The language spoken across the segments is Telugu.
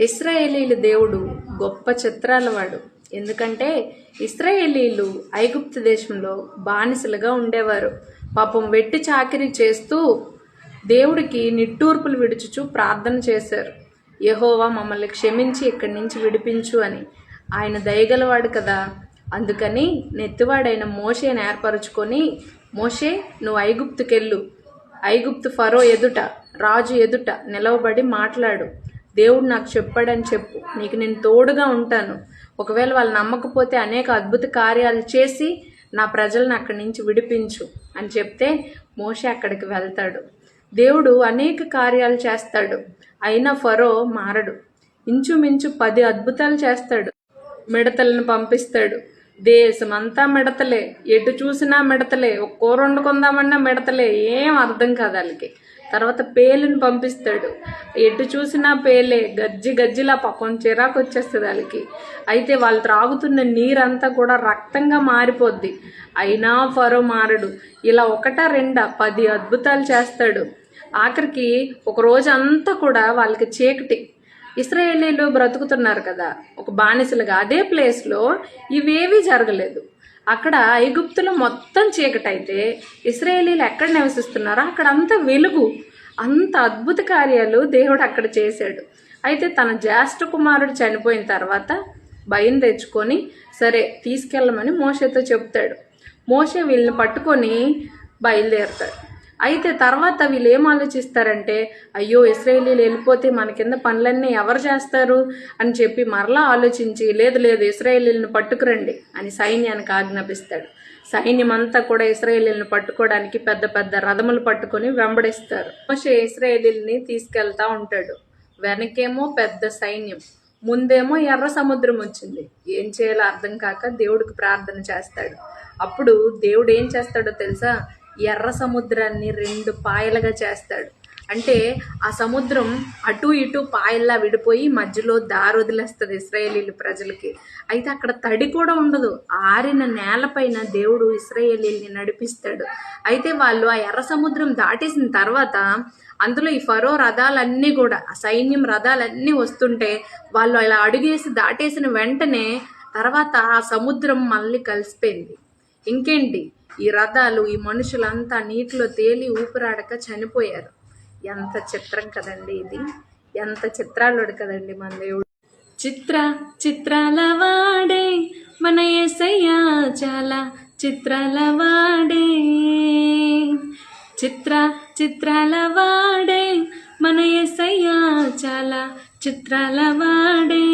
ఇస్రాయేలీల దేవుడు గొప్ప చిత్రాలవాడు. ఎందుకంటే ఇస్రాయేలీలు ఐగుప్తు దేశంలో బానిసలుగా ఉండేవారు. పాపం వెట్టి చాకిరి చేస్తూ దేవుడికి నిట్టూర్పులు విడుచుచు ప్రార్థన చేశారు. యహోవా మమ్మల్ని క్షమించి ఇక్కడి నుంచి విడిపించు అని. ఆయన దయగలవాడు కదా. అందుకని నెత్తివాడైన మోషేని ఏర్పరచుకొని మోషే నువ్వు ఐగుప్తుకెళ్ళు. ఐగుప్తు ఫరో ఎదుట రాజు ఎదుట నిలవబడి మాట్లాడు. దేవుడు నాకు చెప్పాడని చెప్పు. నీకు నేను తోడుగా ఉంటాను. ఒకవేళ వాళ్ళు నమ్మకపోతే అనేక అద్భుత కార్యాలు చేసి నా ప్రజలను అక్కడి నుంచి విడిపించు అని చెప్తే మోషే అక్కడికి వెళ్తాడు. దేవుడు అనేక కార్యాలు చేస్తాడు. అయినా ఫరో మారడు. ఇంచుమించు పది అద్భుతాలు చేస్తాడు. మిడతలను పంపిస్తాడు. దేశమంతా మిడతలే ఎటు చూసినా మిడతలే ఒక కూర వండుకుందామన్నా మిడతలే ఏం అర్థం కాదు వాళ్ళకి. తర్వాత పేలుని పంపిస్తాడు. ఎటు చూసినా పేలే గజ్జి గజ్జిలా పాపం చిరాకు వచ్చేస్తుంది వాళ్ళకి. అయితే వాళ్ళు త్రాగుతున్న నీరంతా కూడా రక్తంగా మారిపోద్ది. అయినా ఫరో మారడు. ఇలా ఒకటా రెండా పది అద్భుతాలు చేస్తాడు. ఆఖరికి ఒక రోజు అంతా కూడా వాళ్ళకి చీకటి. ఇస్రాయేలీలు బ్రతుకుతున్నారు కదా ఒక బానిసలుగా. అదే ప్లేస్లో ఇవేవీ జరగలేదు. అక్కడ ఐగుప్తులో మొత్తం చీకటైతే ఇస్రాయేలీలు ఎక్కడ నివసిస్తున్నారో అక్కడ అంత వెలుగు. అంత అద్భుత కార్యాలు దేవుడు అక్కడ చేశాడు. అయితే తన జ్యేష్ఠ కుమారుడు చనిపోయిన తర్వాత భయం తెచ్చుకొని సరే తీసుకెళ్ళమని మోషతో చెప్తాడు. మోషే వీళ్ళని పట్టుకొని బయలుదేరుతాడు. అయితే తర్వాత వీళ్ళు ఏం ఆలోచిస్తారంటే అయ్యో ఇస్రాయేలీలు వెళ్ళిపోతే మన కింద పనులన్నీ ఎవరు చేస్తారు? అని చెప్పి మరలా ఆలోచించి లేదు లేదు ఇస్రాయేలీలను పట్టుకురండి అని సైన్యానికి ఆజ్ఞాపిస్తాడు. సైన్యం అంతా కూడా ఇస్రాయేలీలను పట్టుకోవడానికి పెద్ద పెద్ద రథములు పట్టుకొని వెంబడిస్తారు. మోషే ఇస్రాయేలీల్ని తీసుకెళ్తా ఉంటాడు. వెనకేమో పెద్ద సైన్యం ముందేమో ఎర్ర సముద్రం వచ్చింది. ఏం చేయాలో అర్థం కాక దేవుడికి ప్రార్థన చేస్తాడు. అప్పుడు దేవుడు ఏం చేస్తాడో తెలుసా? ఎర్ర సముద్రాన్ని రెండు పాయలుగా చేస్తాడు. అంటే ఆ సముద్రం అటు ఇటు పాయల్లా విడిపోయి మధ్యలో దారి వదిలేస్తుంది ఇస్రాయేలీలు ప్రజలకి. అయితే అక్కడ తడి కూడా ఉండదు. ఆరిన నేలపైన దేవుడు ఇస్రాయేలీల్ని నడిపిస్తాడు. అయితే వాళ్ళు ఆ ఎర్ర సముద్రం దాటేసిన తర్వాత అందులో ఈ ఫరో రథాలన్నీ కూడా ఆ సైన్యం రథాలన్నీ వస్తుంటే వాళ్ళు అలా అడుగేసి దాటేసిన వెంటనే తర్వాత ఆ సముద్రం మళ్ళీ కలిసిపోయింది. ఇంకేంటి? ఈ రథాలు ఈ మనుషులంతా నీటిలో తేలి ఊపిరాడక చనిపోయారు. ఎంత చిత్రం కదండి ఇది. ఎంత చిత్రాలుడు కదండి మన దేవుడు. చిత్ర చిత్రాల వాడే మన ఏసయ్యా చాలా చిత్రాల వాడే. చిత్ర చిత్రాల వాడే మన ఏసయ్యా చాలా చిత్రాల వాడే.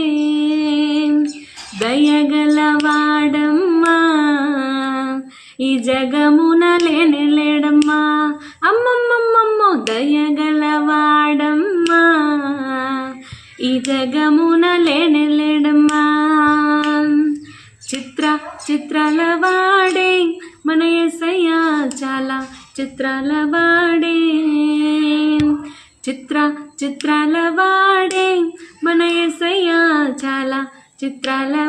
దయగ ఈ జగమున లేని లేడమ్మా. అమ్మమ్మమ్మమ్మో దయగల వాడమ్మా ఈ జగమున లేని లేడమ్మా. చిత్ర చిత్రాల వాడే మన ఎసయ్యా చాలా చిత్రాల వాడే. చిత్ర చిత్రాల వాడే మన ఎసయ్యా చాలా చిత్రాల